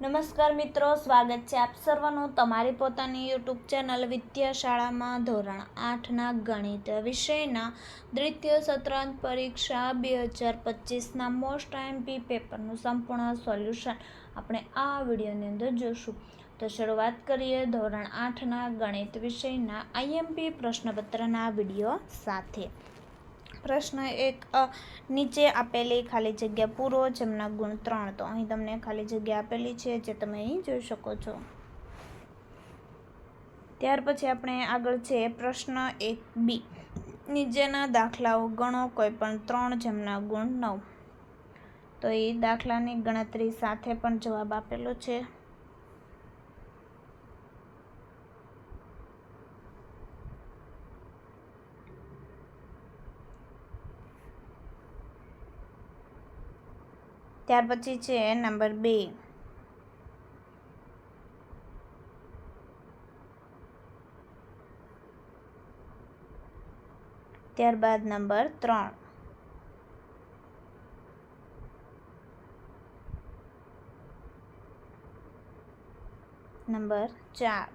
નમસ્કાર મિત્રો, સ્વાગત છે આપ સર્વનું તમારી પોતાની યુટ્યુબ ચેનલ વિદ્યાશાળામાં ધોરણ આઠના ગણિત વિષયના દ્વિતીય સત્રાંત પરીક્ષા બે હજાર પચીસના મોસ્ટ આઈએમપી પેપરનું સંપૂર્ણ સોલ્યુશન આપણે આ વિડીયોની અંદર જોશું. તો શરૂઆત કરીએ ધોરણ આઠના ગણિત વિષયના આઈએમપી પ્રશ્નપત્રના વીડિયો સાથે. પ્રશ્ન એક નીચે આપેલી ખાલી જગ્યા પૂરો, જેમના ગુણ ત્રણ. તો અહીં તમને ખાલી જગ્યા આપેલી છે, જે તમે અહીં જોઈ શકો છો. ત્યાર પછી આપણે આગળ છે, પ્રશ્ન એક, બી. નીચેના દાખલાઓ ગણો કોઈ પણ ત્રણ જેમના ગુણ નવ. તો એ દાખલાની ગણતરી સાથે પણ જવાબ આપેલો છે. ત્યાર પછી છે નંબર બે. ત્યારબાદ નંબર ત્રણ. નંબર ચાર.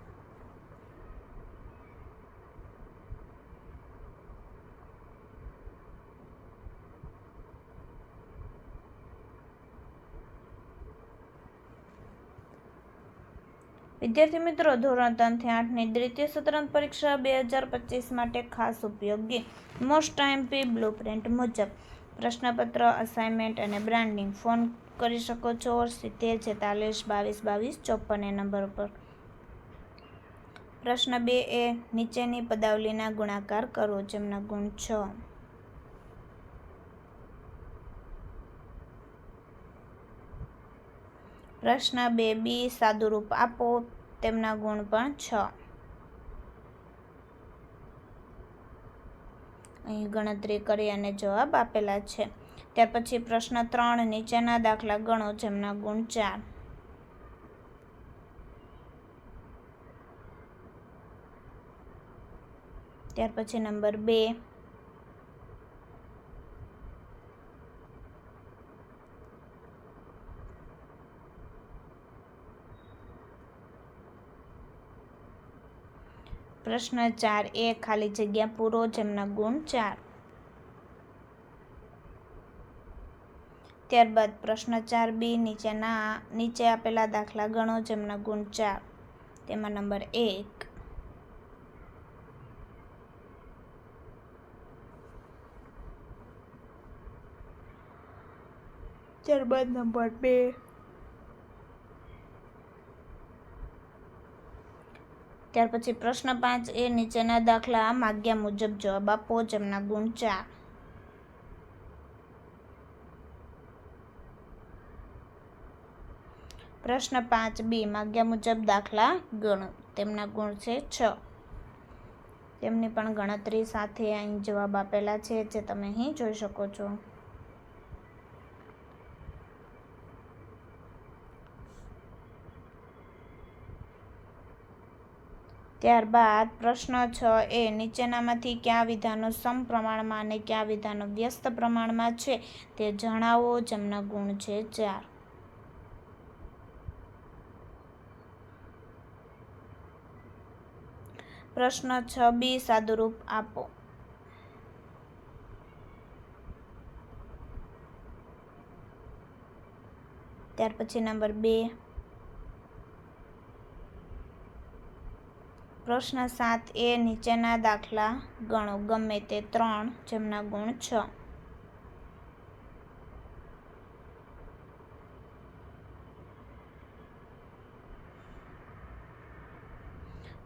વિદ્યાર્થી મિત્રો, ધોરણ ત્રણથી આઠની દ્વિતીય સત્રાંત પરીક્ષા બે હજાર પચીસ માટે ખાસ ઉપયોગી. મોસ્ટ આઈએમપી બ્લુ પ્રિન્ટ મુજબ, પ્રશ્નપત્ર અસાઇનમેન્ટ અને બ્રાન્ડિંગ ફોન કરી શકો છો સિત્તેર છેતાલીસ, બાવીસ બાવીસ ચોપન એ નંબર ઉપર. પ્રશ્ન બે એ, નીચેની પદાવલીના ગુણાકાર કરો, જેમના ગુણ છ. પ્રશ્ન બે, બી, સાદુરૂપ આપો. તેમના ગુણ પણ છ. અહીં ગણતરી કરી અને જવાબ આપેલા છે. ત્યાર પછી પ્રશ્ન ત્રણ, નીચેના દાખલા ગણો, જેમના ગુણ ચાર. ત્યાર પછી નંબર બે પ્રશ્ન ચાર, એ ખાલી જગ્યા પૂરો જેમના ગુણ ચાર. ત્યારબાદ પ્રશ્ન ચાર બી, નીચેના, નીચે આપેલા દાખલા ગણો જેમના ગુણ ચાર. તેમાં નંબર એક. ત્યારબાદ નંબર બે. ત્યાર પછી પ્રશ્ન પાંચ એ નીચેના દાખલા માગ્યા મુજબ જવાબ આપો જેમના ગુણ ચાર. પ્રશ્ન પાંચ બી માગ્યા મુજબ દાખલા ગણો. તેમના ગુણ છે છ. તેમની પણ ગણતરી સાથે અહીં જવાબ આપેલા છે, જે તમે અહીં જોઈ શકો છો. ત્યારબાદ પ્રશ્ન છ એ, નીચેનામાંથી કયા વિધાનો સમપ્રમાણમાં અને કયા વિધાનો વ્યસ્ત પ્રમાણમાં છે તે જણાવો, જેમના ગુણ છે ચાર. પ્રશ્ન છ બી, સાદુરૂપ આપો. ત્યાર પછી નંબર બે. પ્રશ્ન સાત એ નીચેના દાખલા ગણો. ગમે તે ત્રણ, જેમના ગુણ છ.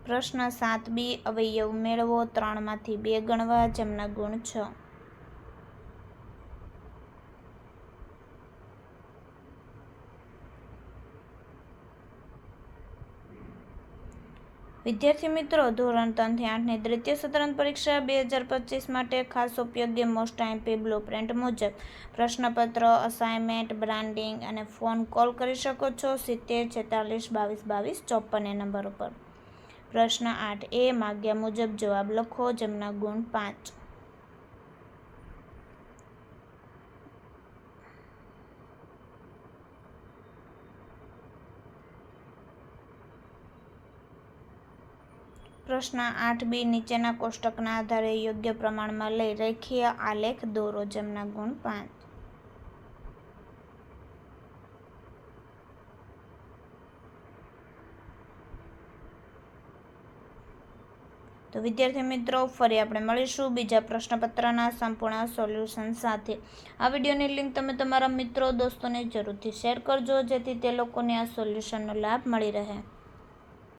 પ્રશ્ન સાત બી અવયવ મેળવો. ત્રણમાંથી બે ગણવા, જેમના ગુણ છ. વિદ્યાર્થી મિત્રો, ધોરણ ત્રણથી આઠની દ્વિતીય સત્રાંત પરીક્ષા બે હજાર પચીસ માટે ખાસ ઉપયોગી મોસ્ટ આઈમ્પી બ્લુ પ્રિન્ટ મુજબ પ્રશ્નપત્ર અસાઇનમેન્ટ બ્રાન્ડિંગ અને ફોન કોલ કરી શકો છો સિત્તેર, છેતાલીસ, બાવીસ બાવીસ ચોપન એ નંબર ઉપર. પ્રશ્ન આઠ, એ માગ્યા મુજબ જવાબ લખો જેમના ગુણ પાંચ. પ્રશ્ન આઠ બી નીચેના કોષ્ટકના આધારે યોગ્ય પ્રમાણમાં લઈ રેખીય આલેખ દોરો જેમના ગુણ પાંચ. તો વિદ્યાર્થી મિત્રો, ફરી આપણે મળીશું બીજા પ્રશ્નપત્રના સંપૂર્ણ સોલ્યુશન સાથે. આ વિડીયોની લિંક તમે તમારા મિત્રો, દોસ્તોને જરૂરથી શેર કરજો, જેથી તે લોકોને આ સોલ્યુશનનો લાભ મળી રહે.